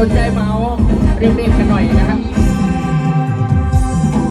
สนใจเมาส์เรียกๆกันหน่อยนะครับ